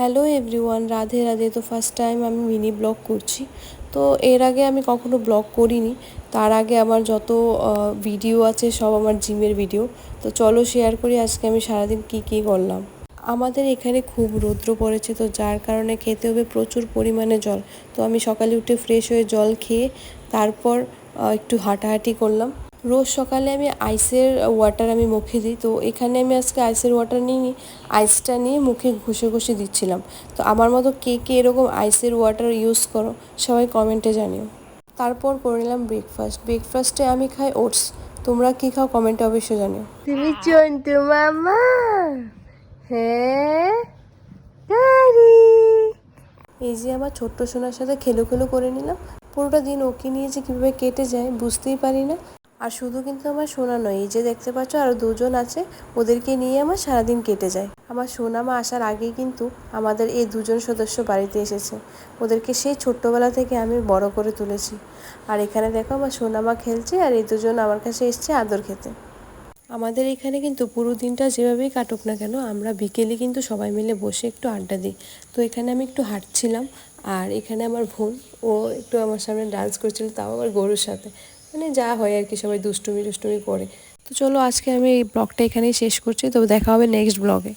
Hello everyone, Radhe Radhe. তো first time আমি mini blog করছি। তো এর আগে আমি কখনো ব্লগ করিনি। তার আগে আমার যত ভিডিও আছে সব আমার জিমের ভিডিও তো চলো শেয়ার করি আজকে আমি সারাদিন কি কি করলাম। আমাদের এখানে খুব রৌদ্র পড়েছে, তো যার কারণে খেতে হবে প্রচুর পরিমাণে জল। তো আমি সকালে উঠে ফ্রেশ হয়ে জল খেয়ে তারপর একটু হাঁটাহাঁটি করলাম। রোজ সকালে আমি আইসের ওয়াটার আমি মুখে দিই। তো এখানে আমি আজকে আইসের ওয়াটার নিইনি আইসটা নিয়ে মুখে ঘষে ঘষে দিচ্ছিলাম। তো আমার মতো কে কে এরকম আইসের ওয়াটার ইউজ করো সবাই কমেন্টে জানিও। তারপর করে নিলাম ব্রেকফাস্ট ব্রেকফাস্টে আমি খাই ওটস তোমরা কি খাও কমেন্টে অবশ্যই জানিও। তুমি চন্তু মামা? হ্যাঁ? এই যে আমার ছোট্ট সোনার সাথে খেলো খেলো করে নিলাম। পুরোটা দিন ওকে নিয়ে যে কীভাবে কেটে যায় বুঝতেই পারি না। আর শুধু কিন্তু আমার সোনা নয়, এই যে দেখতে পাচ্ছ আরও দুজন আছে, ওদেরকে নিয়ে আমার সারাদিন কেটে যায়। আমার সোনামা আসার আগেই কিন্তু আমাদের এই দুজন সদস্য বাড়িতে এসেছে। ওদেরকে সেই ছোট্টবেলা থেকে আমি বড় করে তুলেছি। আর এখানে দেখো আমার সোনামা খেলছে আর এই দুজন আমার কাছে এসছে আদর খেতে। আমাদের এখানে কিন্তু পুরো দিনটা যেভাবেই কাটুক না কেন, আমরা বিকেলে কিন্তু সবাই মিলে বসে একটু আড্ডা দিই। তো এখানে আমি একটু হাঁটছিলাম, আর এখানে আমার বোন, ও একটু আমার সামনে ডান্স করছিল, তাও আমার গরুর সাথে। মানে যা হয় আর কি, সবাই দুষ্টুমি টুষ্টুমি করে। তো চলো আজকে আমি এই ব্লগটা এখানেই শেষ করছি তো দেখা হবে নেক্সট ব্লগে